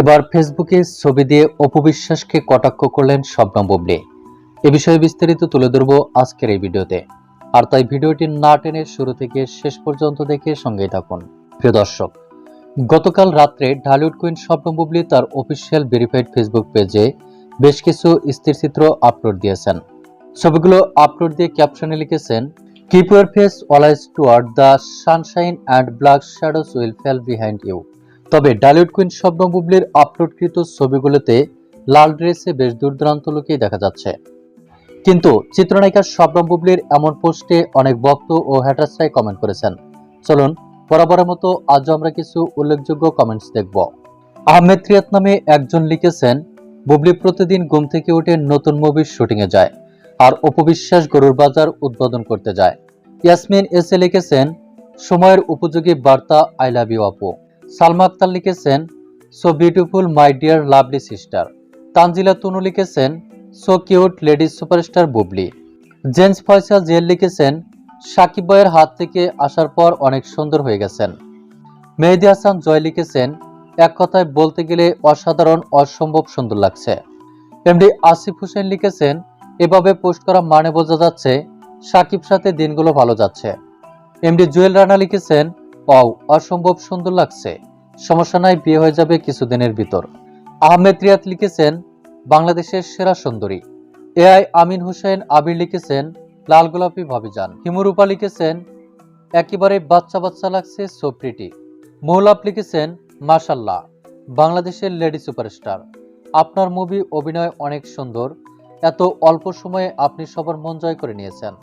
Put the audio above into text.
এবার ফেসবুকে ছবি দিয়ে অপবিশ্বাসকে কটাক্ষ করলেন শবনম বুবলি। এ বিষয়ে বিস্তারিত তুলে ধরবো আজকের এই ভিডিওতে। আর তাই ভিডিওটি না টেনে শুরু থেকে শেষ পর্যন্ত দেখে সঙ্গেই থাকুন। প্রিয় দর্শক, গতকাল রাত্রে ঢালিউড কুইন শবনম বুবলি তার অফিসিয়াল ভেরিফাইড ফেসবুক পেজে বেশ কিছু স্থিরচিত্র আপলোড দিয়েছেন। ছবিগুলো আপলোড দিয়ে ক্যাপশনে লিখেছেন keep your face always toward the sunshine and black shadows will fall behind you তবে ডালিউড কুইন শবনম বুবলির আপলোডকৃত ছবিগুলোতে লাল ড্রেসে বেশ দুর্দান্ত লোকেই দেখা যাচ্ছে। কিন্তু চিত্রনায়িকা শবনম বুবলির এমন পোস্টে অনেক ভক্ত ও হ্যাটার্সরাই কমেন্ট করেছেন। চলুন, বরাবরের মতো আজও আমরা কিছু উল্লেখযোগ্য কমেন্টস দেখব। আহমেদ রিয়াত নামে একজন লিখেছেন, বুবলি প্রতিদিন ঘুম থেকে উঠে নতুন মুভির শুটিংয়ে যায় আর অপবিশ্বাস গরুর বাজার উদ্বোধন করতে যায়। ইয়াসমিন এসে লিখেছেন, সময়ের উপযোগী বার্তা, আই লাভ ইউ আপু। সালমা আক্তার লিখেছেন so beautiful my dear lovely sister Tanjila Tunu লিখেছেন so cute ladies superstar Bubly James Faisal jail লিখেছেন, সাকিব বয়ের হাত থেকে আসার পর অনেক সুন্দর হয়ে গেছেন। মেহেদি হাসান জয় লিখেছেন, এক কথায় বলতে গেলে অসাধারণ, অসম্ভব সুন্দর লাগছে। এমডি আসিফ হোসেন লিখেছেন, এভাবে পোস্ট করা মানে বোঝা যাচ্ছে, সাকিব সাথে দিনগুলো ভালো যাচ্ছে। এমডি জুয়েল রানা লিখেছেন অও অসম্ভব সুন্দর লাগছে। সমস্যা নাই, বিয়ে হয়ে যাবে কিছুদিনের ভিতর। আহমেদ রিয়াত লিখেছেন, বাংলাদেশের সেরা সুন্দরী। এআই আমিন হোসেন আবির লিখেছেন, লাল গোলাপি ভাবিজান হিমুরূপা লিখেছেন, একেবারে বাচ্চা বাচ্চা লাগছে সো প্রিটি মৌলাপ লিখেছেন মাশাল্লাহ বাংলাদেশের লেডি সুপারস্টার। আপনার মুভি অভিনয় অনেক সুন্দর। এত অল্প সময়ে আপনি সবার মন জয় করে নিয়েছেন।